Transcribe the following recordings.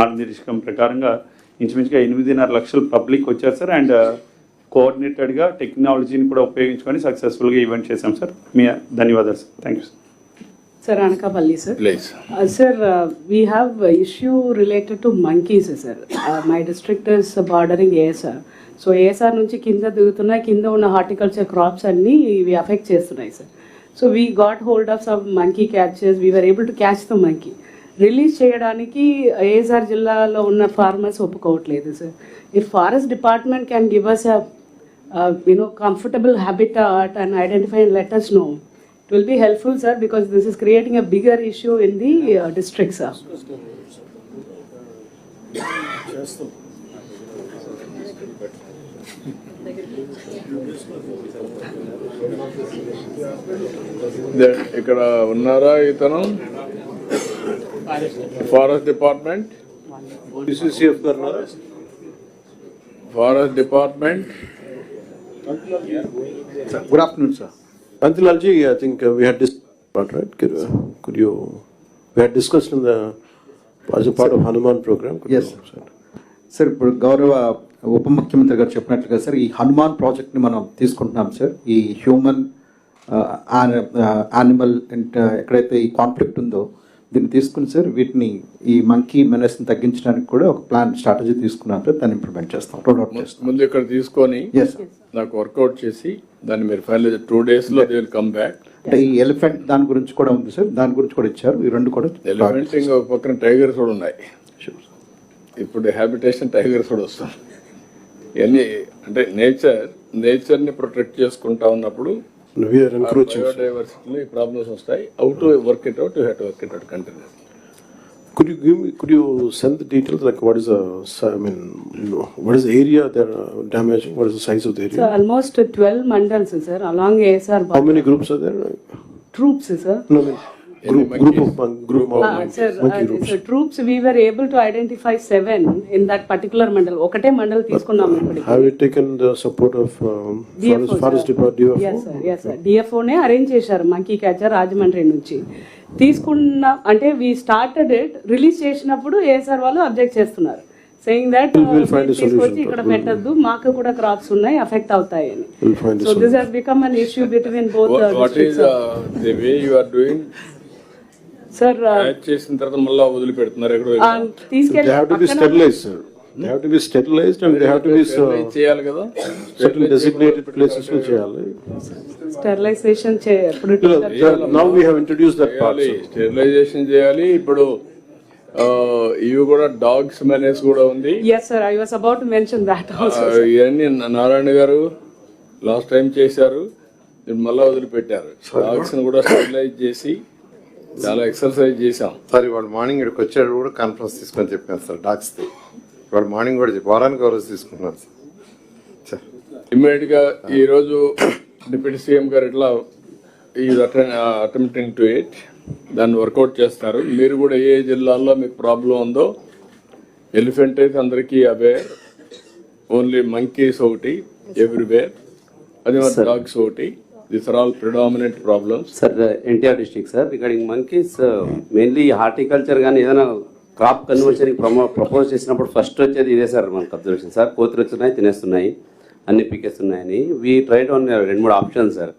మార్గదర్శకం ప్రకారంగా ఇంచుమించుగా ఎనిమిదిన్నర లక్షల పబ్లిక్ వచ్చారు సార్. అండ్ కోఆర్డినేటెడ్గా టెక్నాలజీని కూడా ఉపయోగించుకొని సక్సెస్ఫుల్గా ఈవెంట్ చేశాం సార్. మీ ధన్యవాదాలు sir. Thank you sir. Uh, sir, uh, we have a issue related to monkeys, sir. Uh, my district is bordering ASR. So ASR నుంచి కింద దిగుతున్నాయి కింద ఉన్న హార్టికల్చర్ క్రాప్స్ అన్ని ఇవి అఫెక్ట్ చేస్తున్నాయి sir. So we got hold of some monkey catches we are able to catch the monkey release చేయడానికి ASR జిల్లాలో ఉన్న ఫార్మర్స్ ఒప్పుకోవట్లేదు sir if forest department can give us you know comfortable habitat and identify and let us know it will be helpful sir because this is creating a bigger issue in the district sir ఇక్కడ ఉన్నారా ఇతను? Forest department. Forest department. Good afternoon sir పంచలాల్జీ I think we had right could you we had discuss in those part of Hanuman programme sir sir ఇప్పుడు గౌరవ ఉప ముఖ్యమంత్రి గారు చెప్పినట్లుగా sir ఈ హనుమాన్ ప్రాజెక్ట్ని మనం తీసుకుంటున్నాం సార్ ఈ హ్యూమన్ యానిమల్ అంటే ఎక్కడైతే ఈ కాన్ఫ్లిక్ట్ ఉందో దీన్ని తీసుకుని సార్ వీటిని ఈ మంకీ మెనస్ని తగ్గించడానికి కూడా ఒక ప్లాన్ స్ట్రాటజీ తీసుకున్నాం సార్ దాన్ని ఇంప్లిమెంట్ చేస్తాం రోడ్ అవుట్ చేస్తాం. ముందు ఇక్కడ తీసుకొని నాకు వర్కౌట్ చేసి దాన్ని మీరు ఫైనల్ టూ డేస్లో దే విల్ కమ్ బ్యాక్. అంటే ఈ ఎలిఫెంట్ దాని గురించి కూడా ఉంది సార్ దాని గురించి కూడా ఇచ్చారు ఈ రెండు కూడా ఎలిఫెంట్ ఇంకా పక్కన టైగర్స్ కూడా ఉన్నాయి. ఇప్పుడు హ్యాబిటేషన్ టైగర్స్ కూడా వస్తాం. ఇవన్నీ అంటే నేచర్ నేచర్ని ప్రొటెక్ట్ చేసుకుంటా ఉన్నప్పుడు We are encroaching. sir. బయోడైవర్సిటీలో problems వస్తాయి out to work it out you have to work it out continue Could you give me, could you send the details, like what is the, si- I mean, you know, what is the area they're uh, damaging, what is the size of the So area? almost 12 mandals, sir, along ASR How many groups are there? troops, sir. No, I mean, group, group of, group of Uh, sir, monkey uh, groups. so troops, we were able to identify seven in that particular mandal. ఒకటే మండల్ తీసుకున్నాం ఇప్పటికి. Have you taken the support of um, DFO, Forest, Forest sir. Department, Yes, DFO? sir, yes, sir. DFO నే arrange చేశారు monkey catcher Rajahmundry నుంచి తీసుకున్న అంటే we started it release చేసినప్పుడు ASR వాళ్ళు అబ్జెక్ట్ చేస్తున్నారు సెయింగ్ దట్ తీసుకొచ్చి solution, ఇక్కడ sir. పెట్టద్దు మాకు కూడా క్రాప్స్ ఉన్నాయి అఫెక్ట్ అవుతాయి అని so this. Has become an issue between both what is the way you are doing sir add చేసిన తర్వాత మళ్ళీ వదిలిపెడుతున్నారు ఎక్కడ They తీసుకెళ్ళి have to be పక్కన- sterilized, sir. They have to be sterilized and they have to be Sterilize uh, చేయాలి కదా. certain designated places లో చేయాలి. స్టెరిలైజేషన్ చే ఇప్పుడు No, no, that- Now we have introduced that part, చేయాలి. Sterilisation చేయాలి. ఇప్పుడు ఇవి కూడా డాగ్స్ మెనేస్ కూడా ఉంది. Yes sir I was about mention that ah, also ఇవన్నీ నారాయణ గారు లాస్ట్ టైం చేశారు. మళ్ళా వదిలిపెట్టారు. డాగ్స్ని కూడా స్టెరిలైజ్ చేసి చాలా ఎక్సర్సైజ్ చేశాం. సార్ ఇవాళ మార్నింగ్ ఇక్కడికి వచ్చాడు కూడా కాన్ఫరెన్స్ తీసుకొని చెప్పాను సార్ డాక్స్ది ఇవాళ మార్నింగ్ కూడా చెప్పి వారానికి ఒక రోజు తీసుకున్నాను సార్. సార్ ఇమ్మీడియట్గా ఈ రోజు డిప్యూటీ సీఎం గారు ఇట్లా ఈ అటెంప్టింగ్ టు ఇట్ దాన్ని వర్కౌట్ చేస్తారు. మీరు కూడా ఏ జిల్లాల్లో మీకు ప్రాబ్లం ఉందో ఎలిఫెంట్ అయితే అందరికీ అవేర్ ఓన్లీ మంకీస్ ఒకటి ఎవ్రీవేర్ అది మరి డాగ్స్ ఒకటి. This are all predominant problems sir NTR district sir regarding monkeys mainly horticulture కానీ ఏదైనా క్రాప్ కన్వర్షన్ ప్రమో ప్రపోజ్ చేసినప్పుడు ఫస్ట్ వచ్చేది ఇదే సార్ మనకు అబ్జర్వేషన్ సార్ కోతులు వచ్చినాయి తినేస్తున్నాయి అన్ని పీకేస్తున్నాయని. వీ ట్రైడ్ ఆన్ రెండు మూడు ఆప్షన్స్ సార్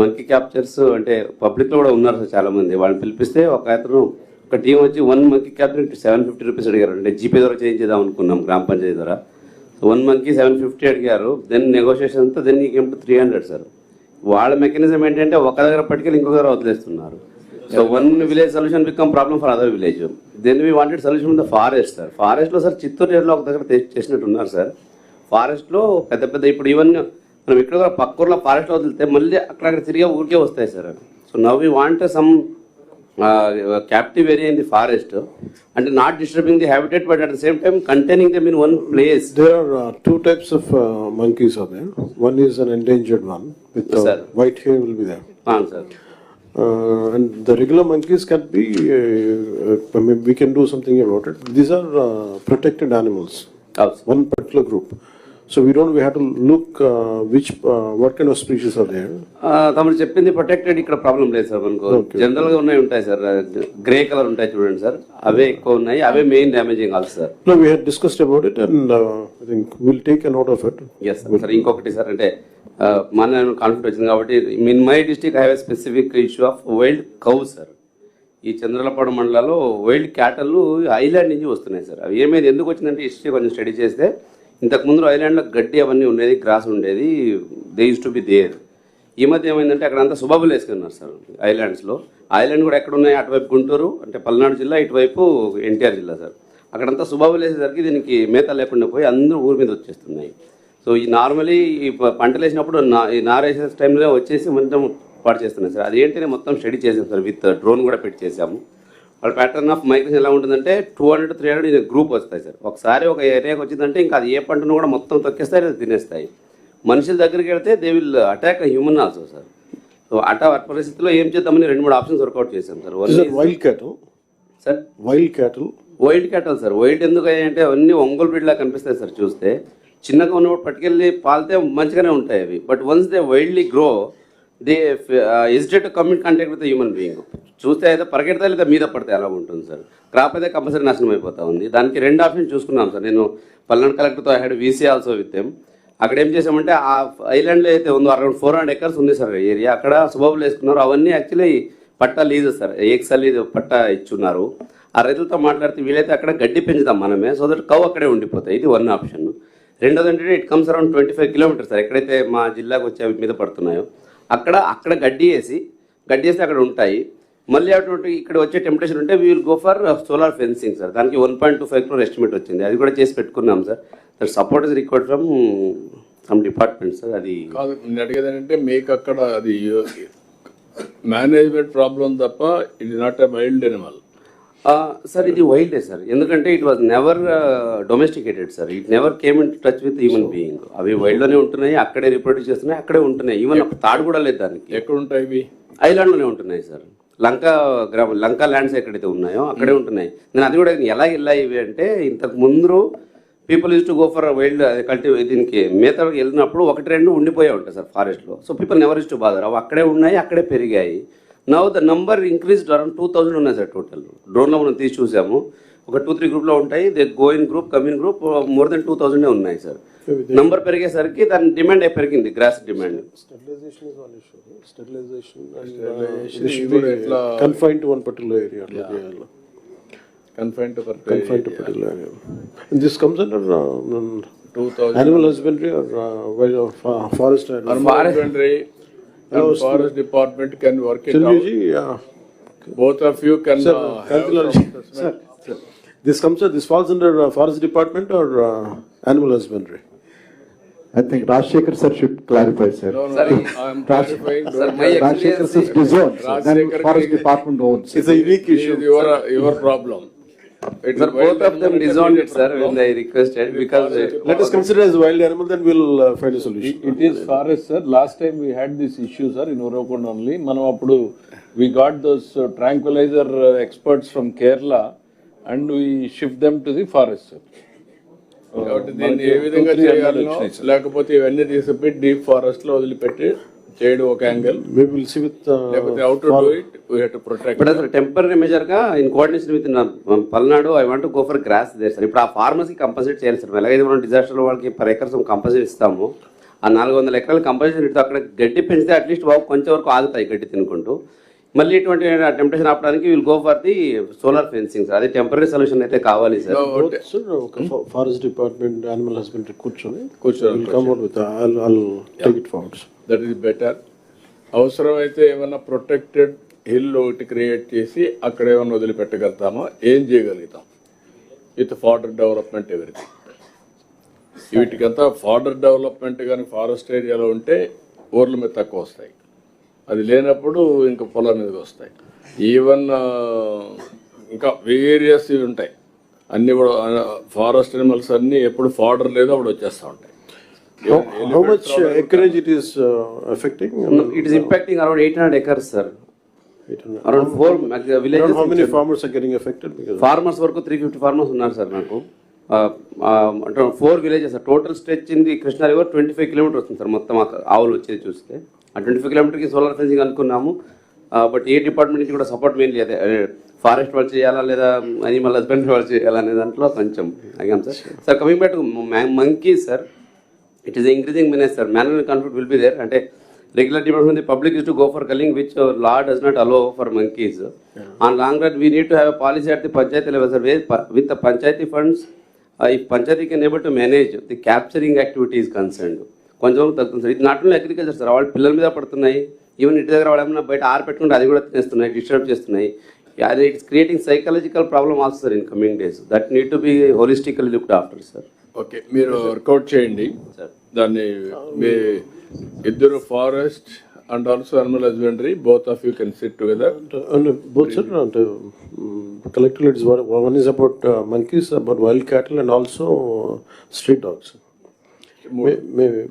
మంకీ క్యాప్చర్స్ అంటే పబ్లిక్లో కూడా ఉన్నారు సార్ చాలామంది. వాళ్ళని పిలిపిస్తే ఒక అతను ఒక టీం వచ్చి one monkey capture seven fifty rupees అడిగారు. అంటే జీపే ద్వారా చేయించేద్దాం అనుకున్నాం గ్రామ పంచాయతీ ద్వారా. వన్ మంత్కి సెవెన్ ఫిఫ్టీ అడిగారు. దెన్ నెగోషియేషన్ అంతా దెన్ ఈ టు త్రీ హండ్రెడ్ సార్ వాళ్ళ మెకానిజం ఏంటంటే ఒక దగ్గర పట్టుకెళ్ళి ఇంకొక దగ్గర వదిలేస్తున్నారు. So one village solution become problem for other village then we wanted solution the forest sir ఫారెస్ట్లో సార్ చిత్తూరు ఏరియాలో ఒక దగ్గర చేసినట్టు ఉన్నారు సార్ ఫారెస్ట్లో పెద్ద పెద్ద ఇప్పుడు ఈవెన్ మనం ఇక్కడ కూడా పక్క ఊర్లో ఫారెస్ట్లో వదిలితే మళ్ళీ అక్కడ అక్కడ తిరిగే ఊరికే వస్తాయి sir so now we want some captive area in the forest అంటే not disturbing the habitat but at the same time containing them in one place There are two types of monkeys are monkeys one is an endangered one with uh, Sir. white hair will be there. Fine, sir. Uh, and the regular monkeys can be, uh, uh, we can do something about it. These are uh, protected animals, oh, one particular group. So we don't, we have to look uh, which, uh, what kind of species are there. ఆ, తమరు చెప్పింది protected ఇక్కడ problem లేదు sir మనకు. జనరల్గా ఉన్నాయి ఉంటాయి sir. Grey colour ఉంటాయి చూడండి సార్. అవే ఎక్కువ ఉన్నాయి అవే మెయిన్ డ్యామేజింగ్ కాదు sir. No, we had discussed about it and uh, I think we'll take a note of it. Yes sir ఇంకొకటి సార్ అంటే మన కాన్ఫ్లిక్ట్ వచ్చింది కాబట్టి in my district have a specific issue of wild cow sir. ఈ చంద్రలపాడు మండలాల్లో wild క్యాటల్ island నుంచి వస్తున్నాయి sir. అవి ఏమైంది ఎందుకు వచ్చిందంటే హిస్టరీ కొంచెం స్టడీ చేస్తే ఇంతకు ముందు ఐలాండ్లో గడ్డి అవన్నీ ఉండేది గ్రాస్ ఉండేది. They use to be there ఈ మధ్య ఏమైందంటే అక్కడ అంతా సుబాబులు వేసుకున్నారు సార్ ఐలాండ్స్లో. ఐలాండ్ కూడా ఎక్కడ ఉన్నాయి? అటువైపు గుంటూరు అంటే పల్నాడు జిల్లా ఇటువైపు ఎన్టీఆర్ జిల్లా సార్. అక్కడంతా సుబాబులు వేసేసరికి దీనికి మేత లేకుండా పోయి అందరూ ఊరి మీద వచ్చేస్తున్నాయి. సో ఈ నార్మలీ ఈ ప- పంటలు వేసినప్పుడు నా ఈ నారేసే టైంలో వచ్చేసి మొత్తం పాటు చేస్తున్నాయి సార్. అదేంటనే మొత్తం స్టడీ చేసాం సార్. విత్ డ్రోన్ కూడా పెట్టి చేసాము. వాళ్ళ ప్యాటర్న్ ఆఫ్ మైగ్రేషన్ ఎలా ఉంటుందంటే two hundred three hundred group వస్తాయి సార్. ఒకసారి ఒక ఏరియాకి వచ్చిందంటే ఇంకా అది ఏ పంటను కూడా మొత్తం తొక్కేస్తాయి లేదా తినేస్తాయి. మనుషుల దగ్గరికి వెళ్తే they will attack human also sir so అటా పరిస్థితిలో ఏం చేద్దామని రెండు మూడు ఆప్షన్స్ వర్కౌట్ చేశాం sir wild cattle? Sir Wild cattle? Wild cattle sir wild ఎందుకు అంటే అవన్నీ ఒంగోలు బ్రీడ్ లా కనిపిస్తాయి సార్ చూస్తే చిన్నగా ఉన్నప్పుడు పట్టుకెళ్ళి పాలితే మంచిగానే ఉంటాయి అవి. But once they wildly grow ఇది agitate to commune contact with human being చూస్తే అయితే పరిగెడతా లేదా మీద పడితే అలా ఉంటుంది సార్. క్రాప్ అయితే కంపల్సరీ నాశనం అయిపోతా ఉంది. దానికి రెండు ఆప్షన్ చూసుకున్నాం సార్. నేను పల్నాడు కలెక్టర్తో I had VC also with them అక్కడ ఏం చేసామంటే ఆ ఐలాండ్లో అయితే ఉందో అరౌండ్ ఫోర్ హండ్రెడ్ ఎకర్స్ ఉంది సార్ ఏరియా. అక్కడ సుబాబులు వేసుకున్నారు. అవన్నీ యాక్చువల్లీ పట్టా లీజ్ సార్. ఎక్సల్ లీజ్ పట్టా ఇచ్చున్నారు. ఆ రైతులతో మాట్లాడితే వీలైతే అక్కడ గడ్డి పెంచుదాం మనమే. సో దట్ కవ్ అక్కడే ఉండిపోతాయి. ఇది వన్ ఆప్షన్. రెండోది అంటే it comes around twenty five kilometres sir. ఎక్కడైతే మా జిల్లాకు వచ్చే మీద పడుతున్నాయో అక్కడ అక్కడ గడ్డి వేసి గడ్డి వేసి అక్కడ ఉంటాయి. మళ్ళీ అటువంటి ఇక్కడ వచ్చే టెంపరేచర్ ఉంటే we will go for solar fencing sir దానికి one point two five crore estimate వచ్చింది. అది కూడా చేసి పెట్టుకున్నాం sir that support is required from some department sir అది కాదు నేను అడిగేది మీకు అక్కడ అది uh, మేనేజ్మెంట్ ప్రాబ్లం తప్ప ఇది not a wild animal sir ఇది వైల్డే సార్. ఎందుకంటే it was never domesticated sir. It never came in touch with human being అవి వైల్డ్లోనే ఉంటున్నాయి అక్కడే రిప్రొడ్యూస్ చేస్తున్నాయి అక్కడే ఉంటున్నాయి. ఈవెన్ ఒక తాడు కూడా లేదు దానికి. ఎక్కడ ఉంటాయి ఇవి ఐలాండ్లోనే ఉంటున్నాయి సార్. లంక గ్రామ లంక ల్యాండ్స్ ఎక్కడైతే ఉన్నాయో అక్కడే ఉంటున్నాయి. నేను అది కూడా ఎలా వెళ్ళాయి ఇవి అంటే ఇంతకు ముందు people use to go for wild కల్టి దీనికి మేత వెళ్ళినప్పుడు ఒకటి రెండు ఉండిపోయే ఉంటాయి సార్ ఫారెస్ట్లో so people never is to bother అవి అక్కడే ఉన్నాయి అక్కడే పెరిగాయి. Now the number increase around two thousand ఉన్నాయి సార్ టోటల్ డ్రోన్లో మనం తీసి చూసాము. ఒక టూ త్రీ గ్రూప్లో ఉంటాయి. They going group commune group more than two thousand ఉన్నాయి సార్. నంబర్ పెరిగేసరికి దాని డిమాండ్ పెరిగింది grass demand forest Hello, and Forest Department can work it out. Ji, Both of you can sir, uh, have some sir, sir, this comes, this falls under uh, Forest Department or uh, Animal Husbandry? I think Rajshekhar sir should clarify, sir. No, no, sir, I am clarifying. sir, my Rajshekhar then Forest Department owns. It's a unique issue. Your, your problem. Problem Sir, both of them disowned it, sir, when they requested, because uh, Let us consider as wild animal, then we'll uh, find a solution. It is forest, sir. Last time we had this issue, sir, in Uravakund only. అప్పుడు we got those uh, tranquilizer uh, experts from Kerala and we shift them to the forest, sir. కాబట్టి దీన్ని ఏ విధంగా చేయాలనో లేకపోతే ఇవన్నీ తీసుకుపోయి deep ఫారెస్ట్లో వదిలిపెట్టి చేయడం ఒక angle Maybe we'll see with, లేకపోతే out to do it we have to protect a temporary measure గా in coordination with Palnadu I want go for grass there sir ఇప్పుడు ఆ farmers కి కంపల్సరీ చేయాలి సార్ ఎలాగైతే మనం డిజాస్టర్ వాళ్ళకి per acres compulsory ఇస్తాము ఆ నాలుగు వందల ఎకరాలు కంపల్సరీ ఇస్తే అక్కడ గడ్డి పెంచితే అట్లీస్ట్ బాబు కొంచెం వరకు ఆగుతాయి గడ్డి తినుకుంటూ. మళ్ళీ ఇటువంటి టెంప్టేషన్ ఆపడానికి will go for the solar fencing sir అది టెంపరీ సొల్యూషన్ అయితే కావాలి sir forest department, animal husbandry, కూర్చొని. కూర్చొని, it forward. sir. That is better అవసరమైతే ఏమైనా ప్రొటెక్టెడ్ హిల్ ఒకటి క్రియేట్ చేసి అక్కడ ఏమైనా వదిలిపెట్టగలుగుతామో? ఏం చేయగలుగుతాం? విత్ ఫార్డర్ డెవలప్మెంట్ ఎవరిథింగ్ వీటికంతా ఫార్డర్ డెవలప్మెంట్ కానీ ఫారెస్ట్ ఏరియాలో ఉంటే ఊర్ల మీద తక్కువ వస్తాయి. అది లేనప్పుడు ఇంకా పొలం మీదకి వస్తాయి. ఈవెన్ ఇంకా వేరియస్ ఇవి ఉంటాయి. అన్ని కూడా ఫారెస్ట్ అనిమల్స్ అన్ని ఎప్పుడు ఫార్డర్ లేదో అప్పుడు వచ్చేస్తూ ఉంటాయి. How, how much acreage it is uh, affecting? It is impacting around eight hundred acres sir I don't know. Around four many villages farmers are getting affected because. Farmers వరకు three fifty farmers ఉన్నారు sir నాకు. అంటే four villages total stretch in the Krishna river twenty five kilometre వస్తుంది sir మొత్తం ఆవులు వచ్చేది చూస్తే. Twenty five కిలోమీటర్కి సోలార్ ఫెన్సింగ్ అనుకున్నాము. బట్ ఏ డిపార్ట్మెంట్ నుంచి కూడా సపోర్ట్ మెయిన్లీ అదే ఫారెస్ట్ వాళ్ళు చేయాలా లేదా అనిమల్ హస్బెండరీ వాళ్ళు చేయాలా అనే దాంట్లో కొంచెం అడిగాం sir. Sir coming back monkey sir it is increasing menace sir manual conflict will be there అంటే regular department public is to go for culling which law does not allow for monkeys on long run we need to have policy at the panchayat level sir with the panchayat funds if panchayat can able to manage the capturing activities concerned కొంచెం తగ్గుతుంది. Sir ఇది not only agriculture sir. వాళ్ళ పిల్లల మీద పడుతున్నాయి. Even ఇంటి దగ్గర వాళ్ళు ఏమైనా బయట ఆరు పెట్టుకుంటే అది కూడా తినేస్తున్నాయి డిస్టర్బ్ చేస్తున్నాయి. అది it's creating psychological problem also sir in coming days that need to be holistical looked after sir okay మీరు వర్కౌట్ చేయండి. దాన్ని మీ ఇద్దరు forest and also animal husbandry both of you can sit together And both sir, and uh, collectively it's one, one is about uh, monkeys, about wild May, may,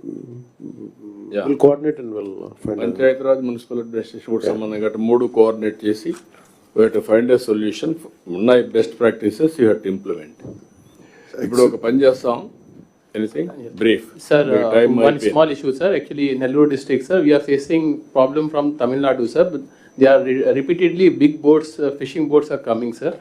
Yeah. we'll coordinate and we'll uh, find out. Panchayati Raj municipal administration కూడా సంబంధం గట్రా మూడు coordinate చేసి to find a solution ఉన్నాయి best practices you had implement ఇప్పుడు ఒక పని చేస్తాం anything brief Sir, uh, one small issue, sir. Actually, in Nellore district, sir, we are facing problem from Tamil Nadu, sir. But they are re- repeatedly big boats, uh, fishing boats are coming, sir,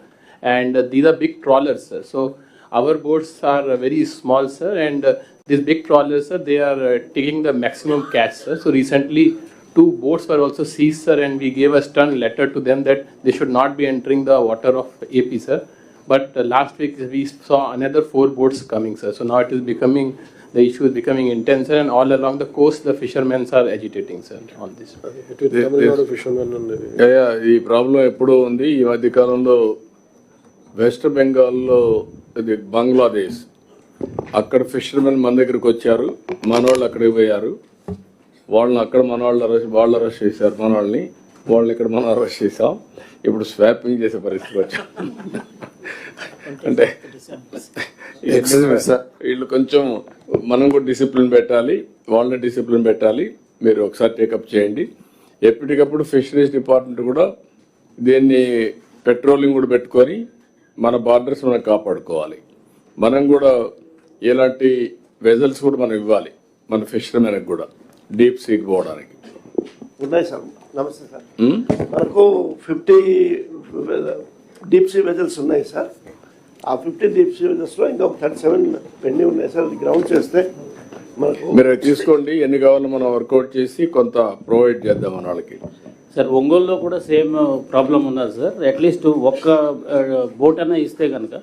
and uh, these are big trawlers, sir. So our boats are uh, very small, sir, and uh, these big trawlers, sir, they are uh, taking the maximum catch, sir. So recently, two boats were also seized, sir, and we gave a stern letter to them that they should not be entering the water of AP, sir. But uh, last week we saw another four boats coming, sir. So now it is becoming the issue is becoming intense, sir, and all along the coast the fishermen are agitating, sir, on this. Between Tamil Nadu fishermen and the. Yeah, yeah, ఈ problem ఎప్పుడూ ఉంది ఈ మధ్య కాలంలో west బెంగాల్లో ఇది బంగ్లాదేశ్. అక్కడ fishermen మన దగ్గరికి వచ్చారు. మనవాళ్ళు అక్కడికి పోయారు. వాళ్ళని అక్కడ మనవాళ్ళు అరెస్ట్ వాళ్ళు అరెస్ట్ చేశారు మనవాళ్ళని వాళ్ళని ఇక్కడ మనం అరెస్ట్ చేసాం ఇప్పుడు స్వాపింగ్ చేసే పరిస్థితి వచ్చాం. అంటే. వీళ్ళు కొంచెం మనం కూడా డిసిప్లిన్ పెట్టాలి. వాళ్ళని డిసిప్లిన్ పెట్టాలి. మీరు ఒకసారి టేకప్ చేయండి. ఎప్పటికప్పుడు ఫిషరీస్ డిపార్ట్మెంట్ కూడా దీన్ని పెట్రోలింగ్ కూడా పెట్టుకొని మన బార్డర్స్ మనం కాపాడుకోవాలి. మనం కూడా ఇలాంటి వెజల్స్ కూడా మనం ఇవ్వాలి మన ఫిషర్మెన్కి కూడా డీప్ సీకి పోవడానికి. ఉన్నాయి సార్. నమస్తే సార్? మనకు ఫిఫ్టీ డీప్ సీ వెజల్స్ ఉన్నాయి సార్. ఆ ఫిఫ్టీ డీప్ సీ వెజల్స్లో ఇంకొక థర్టీ సెవెన్ పెండింగ్ ఉన్నాయి సార్. అది గ్రౌండ్ చేస్తే మనకు మీరు తీసుకోండి. ఎన్ని కావాలో మనం వర్కౌట్ చేసి కొంత ప్రొవైడ్ చేద్దాం మన వాళ్ళకి. సార్ ఒంగోలులో కూడా సేమ్ ప్రాబ్లం ఉన్నది సార్. అట్లీస్ట్ ఒక్క బోట్ అయినా ఇస్తే కనుక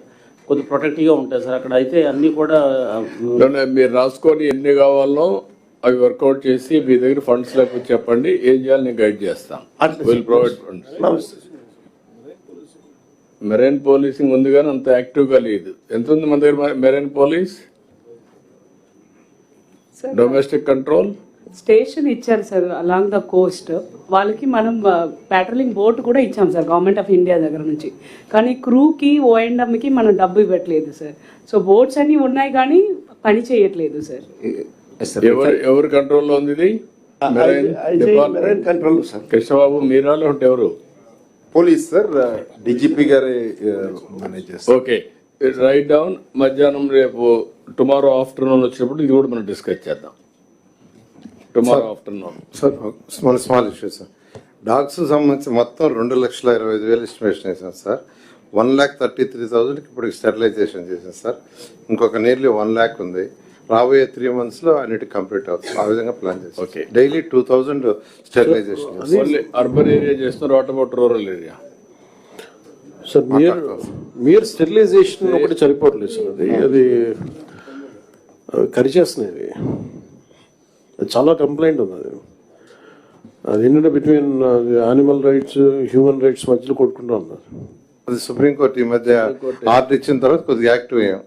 కొద్ది ప్రొటెక్టివ్గా ఉంటుంది సార్. అక్కడ అయితే అన్నీ కూడా మీరు రాసుకొని ఎన్ని కావాలో అవి వర్కౌట్ చేసి మీ దగ్గర ఫండ్స్ లేకపోతే చెప్పండి. ఏం చేయాలి నేను గైడ్ చేస్తాను. Will provide funds. Marine policing ఉంది కానీ అంత యాక్టివ్గా లేదు. ఎంత ఉంది మన దగ్గర marine police? Domestic control? Station ఇచ్చారు సార్ అలాంగ్ ద కోస్ట్ వాళ్ళకి మనం ప్యాట్రోలింగ్ బోట్ కూడా ఇచ్చాం సార్ గవర్నమెంట్ ఆఫ్ ఇండియా దగ్గర నుంచి. కానీ క్రూకి ఓఎండ్ఎంకి మనం డబ్బు ఇవ్వట్లేదు సార్. సో బోట్స్ అన్నీ ఉన్నాయి కానీ పని చేయట్లేదు సార్. ఎవరు కంట్రోల్లో ఉంది ఇది? Control sir. కృష్ణబాబు మీరాలో ఉంటే ఎవరు? పోలీస్ సార్ డీజీపీ గారి మేనేజ్ చేస్తారు. ఓకే. రైట్ డౌన్ మధ్యాహ్నం రేపు టుమారో ఆఫ్టర్నూన్ వచ్చినప్పుడు ఇది కూడా మనం డిస్కస్ చేద్దాం. Tomorrow afternoon sir small small issue sir dogs సంబంధించి మొత్తం రెండు లక్షల ఇరవై ఐదు వేలు ఎస్టిమేషన్ వేసాం sir one lakh thirty three థౌజండ్కి ఇప్పుడు స్టెరిలైజేషన్ చేసాం సార్ ఇంకొక నియర్లీ వన్ ల్యాక్ ఉంది. రాబోయే త్రీ మంత్స్లో అన్నిటి కంప్లీట్ అవుతుంది. ఆ విధంగా ప్లాన్ చేస్తాం Okay. Daily two thousand sterilization urban area చేస్తున్నారు what about rural area sir మీరు మీరు స్టెరిలైజేషన్ ఒకటి సరిపోవట్లేదు సార్ అది అది అవి కరిచేస్తున్నాయి అది చాలా కంప్లైంట్ ఉంది అది. అది ఏంటంటే between animal rights human rights మధ్యలో కొట్టుకుంటూ ఉన్నారు. అది సుప్రీంకోర్టు ఈ మధ్య ఆర్డర్ ఇచ్చిన తర్వాత కొద్దిగా యాక్టివ్ అయ్యాం.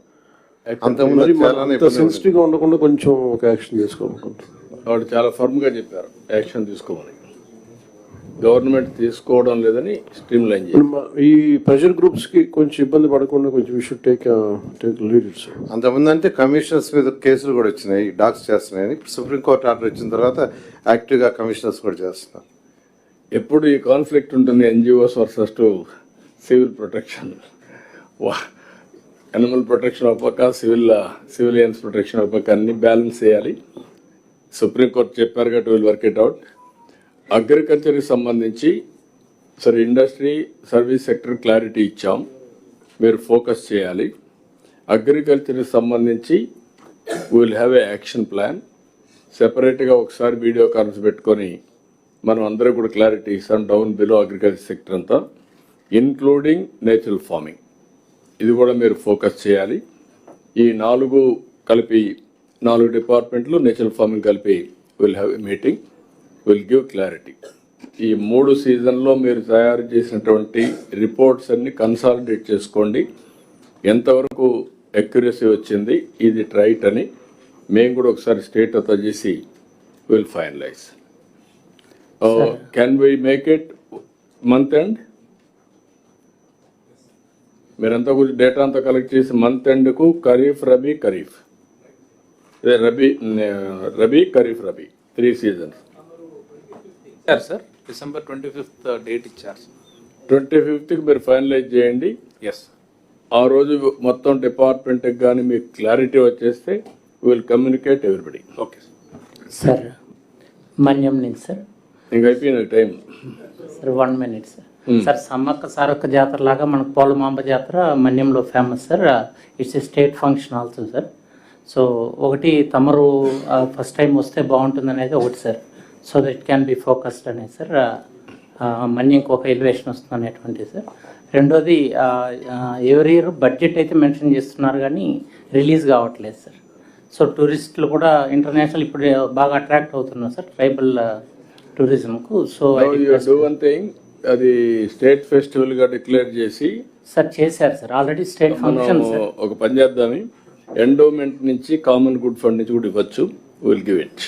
సెన్సిటివ్గా ఉండకుండా కొంచెం ఒక యాక్షన్ తీసుకోవాలనుకుంటున్నాం. వాడు చాలా ఫర్మ్గా చెప్పారు. యాక్షన్ తీసుకోమని గవర్నమెంట్ తీసుకోవడం లేదని స్ట్రీమ్ లైన్ ఈ ప్రెషర్ గ్రూప్స్కి కొంచెం ఇబ్బంది పడకుండా కొంచెం wish take take lead sir అంతకుముందు అంటే కమిషనర్స్ మీద కేసులు కూడా వచ్చినాయి డాగ్స్ చేస్తున్నాయని. సుప్రీంకోర్టు ఆర్డర్ వచ్చిన తర్వాత యాక్టివ్గా కమిషనర్స్ కూడా చేస్తున్నారు. ఎప్పుడు ఈ కాన్ఫ్లిక్ట్ ఉంటుంది NGOs versus to civil protection. Animal protection ఒక పక్క సివిల్ సివిలియన్స్ ప్రొటెక్షన్ ఒక పక్క అన్ని బ్యాలెన్స్ చేయాలి. సుప్రీంకోర్టు చెప్పారు కాబట్టి విల్ వర్క్ ఇట్ అవుట్ అగ్రికల్చర్కి సంబంధించి సరే ఇండస్ట్రీ సర్వీస్ సెక్టర్ క్లారిటీ ఇచ్చాం. మీరు ఫోకస్ చేయాలి. అగ్రికల్చర్కి సంబంధించి will have a action plan సెపరేట్గా ఒకసారి వీడియో కాన్ఫరెన్స్ పెట్టుకొని మనం అందరూ కూడా క్లారిటీ ఇస్తాం డౌన్ బిలో అగ్రికల్చర్ సెక్టర్ అంతా ఇన్క్లూడింగ్ నేచురల్ ఫార్మింగ్ ఇది కూడా మీరు ఫోకస్ చేయాలి. ఈ నాలుగు కలిపి నాలుగు డిపార్ట్మెంట్లు నేచురల్ ఫార్మింగ్ కలిపి will have a meeting will give clarity ఈ మూడు సీజన్లో మీరు తయారు చేసినటువంటి రిపోర్ట్స్ అన్ని కన్సాలిడేట్ చేసుకోండి. ఎంతవరకు అక్యురసీ వచ్చింది ఇది రైట్ అని మేము కూడా ఒకసారి స్టేట్ అంతా చేసి will finalize can we make it month end మీరంతా కొంచెం డేటా అంతా కలెక్ట్ చేసి మంత్ ఎండ్కు ఖరీఫ్ రబీ ఖరీఫ్. రబీ రబీ ఖరీఫ్ రబీ. త్రీ సీజన్స్ ఇచ్చారు sir. December twenty fifth date ఇచ్చారు ట్వంటీ ఫిఫ్త్కి మీరు ఫైనలైజ్ చేయండి. ఎస్ ఆ రోజు మొత్తం డిపార్ట్మెంట్కి కానీ మీకు క్లారిటీ వచ్చేస్తే will communicate everybody okay sir Manyam నుంచి సార్. ఇంక అయిపోయిన time. Sir one minute sir. Sir Sammakka Sarakka Jatara లాగా మనకు పోలమాంబ జాతర మన్యంలో famous sir. It's a state function also sir. So ఒకటి తమరు ఫస్ట్ టైం వస్తే బాగుంటుంది అనేది ఒకటి sir. So that can be focused అనేది సార్ మన్యంకి ఒక ఎలివేషన్ వస్తుంది అనేటువంటిది సార్ రెండోది ఎవరి ఇయర్ బడ్జెట్ అయితే మెన్షన్ చేస్తున్నారు కానీ రిలీజ్ కావట్లేదు సార్ సో టూరిస్టులు కూడా ఇంటర్నేషనల్ ఇప్పుడు బాగా అట్రాక్ట్ అవుతున్నారు సార్ ట్రైబల్ టూరిజంకు సో వన్ థింగ్ అది స్టేట్ ఫెస్టివల్గా డిక్లేర్ చేసి సార్ చేశారు సార్ ఆల్రెడీ స్టేట్ ఫంక్షన్ ఒక పని చేద్దామి. ఎండోమెంట్ నుంచి కామన్ గుడ్ ఫండ్ నుంచి కూడా ఇవ్వచ్చు. Will give it